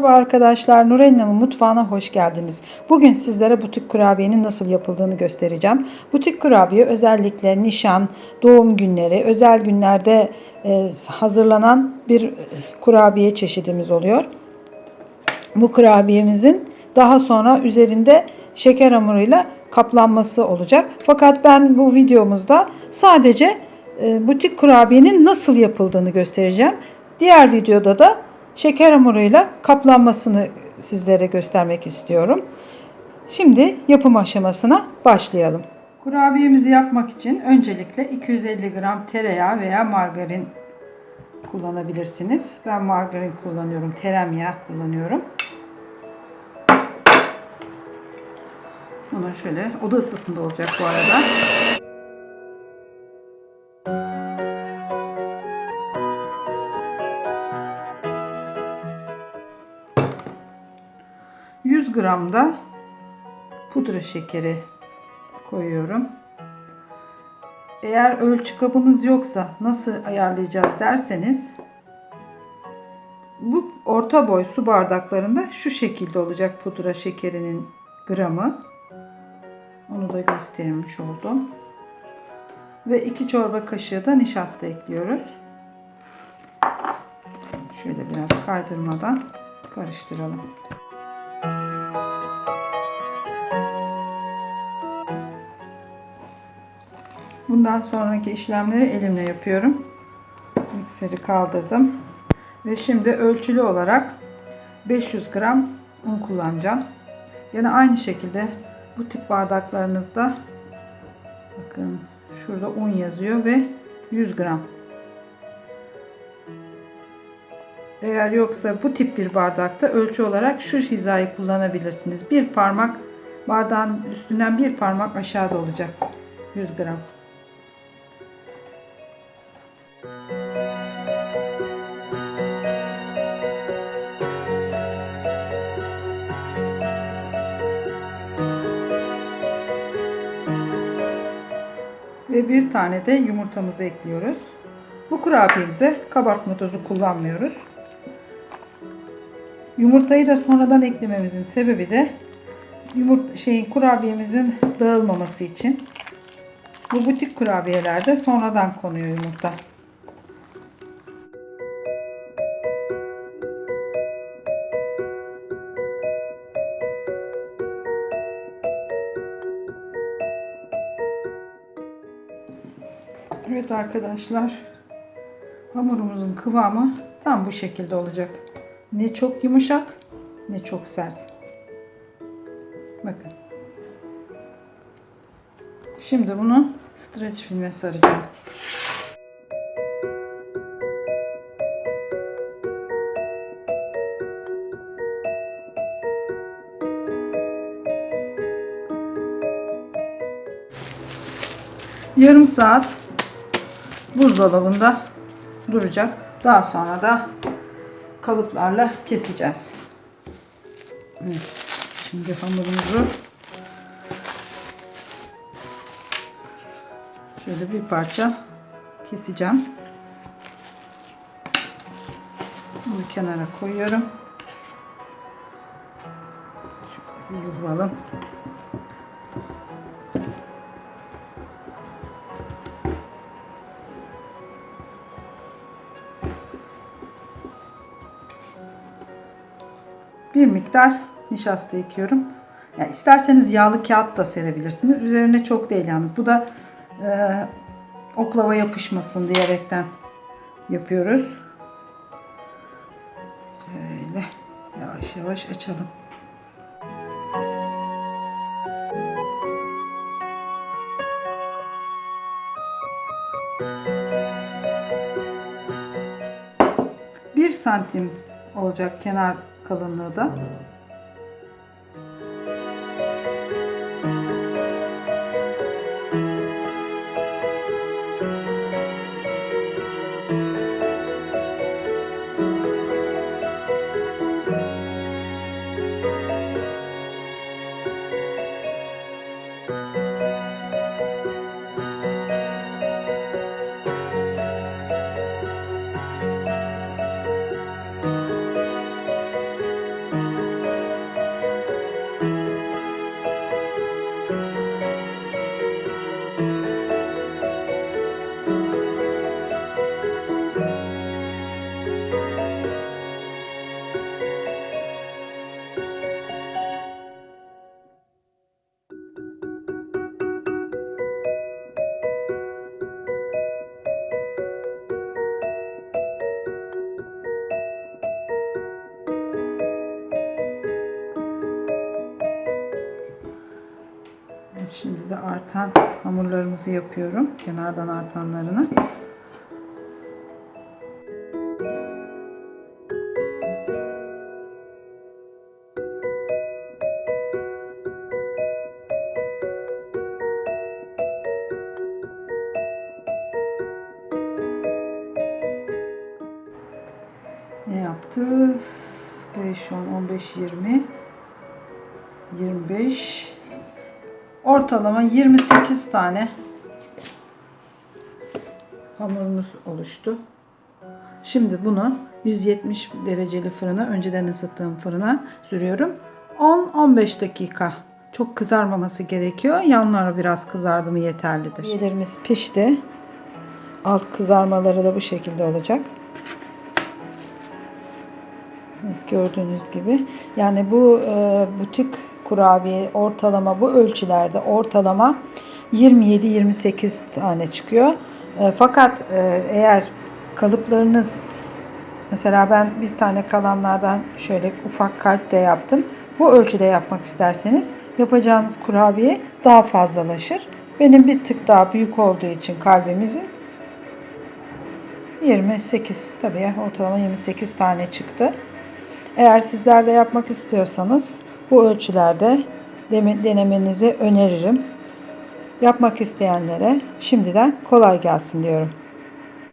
Merhaba arkadaşlar, Nureyna'nın mutfağına hoş geldiniz. Bugün sizlere butik kurabiyenin nasıl yapıldığını göstereceğim. Butik kurabiye özellikle nişan, doğum günleri, özel günlerde e, hazırlanan bir kurabiye çeşidimiz oluyor. Bu kurabiyemizin daha sonra üzerinde şeker hamuruyla kaplanması olacak. Fakat ben bu videomuzda sadece e, butik kurabiyenin nasıl yapıldığını göstereceğim. Diğer videoda da şeker hamuruyla kaplanmasını sizlere göstermek istiyorum. Şimdi yapım aşamasına başlayalım. Kurabiyemizi yapmak için öncelikle 250 gram tereyağı veya margarin kullanabilirsiniz. Ben margarin kullanıyorum, tereyağı kullanıyorum. Bunu şöyle oda ısısında olacak bu arada. ...100 gram da pudra şekeri koyuyorum. Eğer ölçü kabınız yoksa nasıl ayarlayacağız derseniz... ...bu orta boy su bardaklarında şu şekilde olacak pudra şekerinin gramı. Onu da göstermiş oldum. Ve 2 çorba kaşığı da nişasta ekliyoruz. Şöyle biraz kaydırmadan karıştıralım. Bundan sonraki işlemleri elimle yapıyorum. Mikseri kaldırdım. Ve şimdi ölçülü olarak 500 gram un kullanacağım. Yine aynı şekilde bu tip bardaklarınızda bakın şurada un yazıyor ve 100 gram. Eğer yoksa bu tip bir bardakta ölçü olarak şu hizayı kullanabilirsiniz. Bir parmak bardağın üstünden bir parmak aşağıda olacak. 100 gram. Bir tane de yumurtamızı ekliyoruz. Bu kurabiyemize kabartma tozu kullanmıyoruz. Yumurtayı da sonradan eklememizin sebebi de yumurta şeyin kurabiyemizin dağılmaması için. Bu butik kurabiyelerde sonradan konuyor yumurta. Arkadaşlar hamurumuzun kıvamı tam bu şekilde olacak. Ne çok yumuşak ne çok sert. Bakın. Şimdi bunu streç filme saracağım. Yarım saat buzdolabında duracak. Daha sonra da kalıplarla keseceğiz. Evet. Şimdi hamurumuzu şöyle bir parça keseceğim. Bunu kenara koyuyorum. Şöyle bir yuvaralım. Bir miktar nişasta ekiyorum. Yani isterseniz yağlı kağıt da serebilirsiniz. Üzerine çok değil yalnız. Bu da e, oklava yapışmasın diyerekten yapıyoruz. Şöyle yavaş yavaş açalım. Bir santim olacak kenar kalınlığı da. Artan hamurlarımızı yapıyorum. Kenardan artanlarını. Ne yaptı? 5, 10, 15, 20, 25, ortalama 28 tane hamurumuz oluştu. Şimdi bunu 170 dereceli fırına, önceden ısıttığım fırına sürüyorum. 10-15 dakika. Çok kızarmaması gerekiyor. Yanları biraz kızardı mı yeterlidir. Üyelerimiz pişti. Alt kızarmaları da bu şekilde olacak. Evet, gördüğünüz gibi. Yani bu e, butik kurabiye ortalama bu ölçülerde ortalama 27-28 tane çıkıyor. E, fakat e, eğer kalıplarınız mesela ben bir tane kalanlardan şöyle ufak kalp de yaptım. Bu ölçüde yapmak isterseniz yapacağınız kurabiye daha fazlalaşır. Benim bir tık daha büyük olduğu için kalbimizin 28 tabii ortalama 28 tane çıktı. Eğer sizler de yapmak istiyorsanız bu ölçülerde denemenizi öneririm. Yapmak isteyenlere şimdiden kolay gelsin diyorum.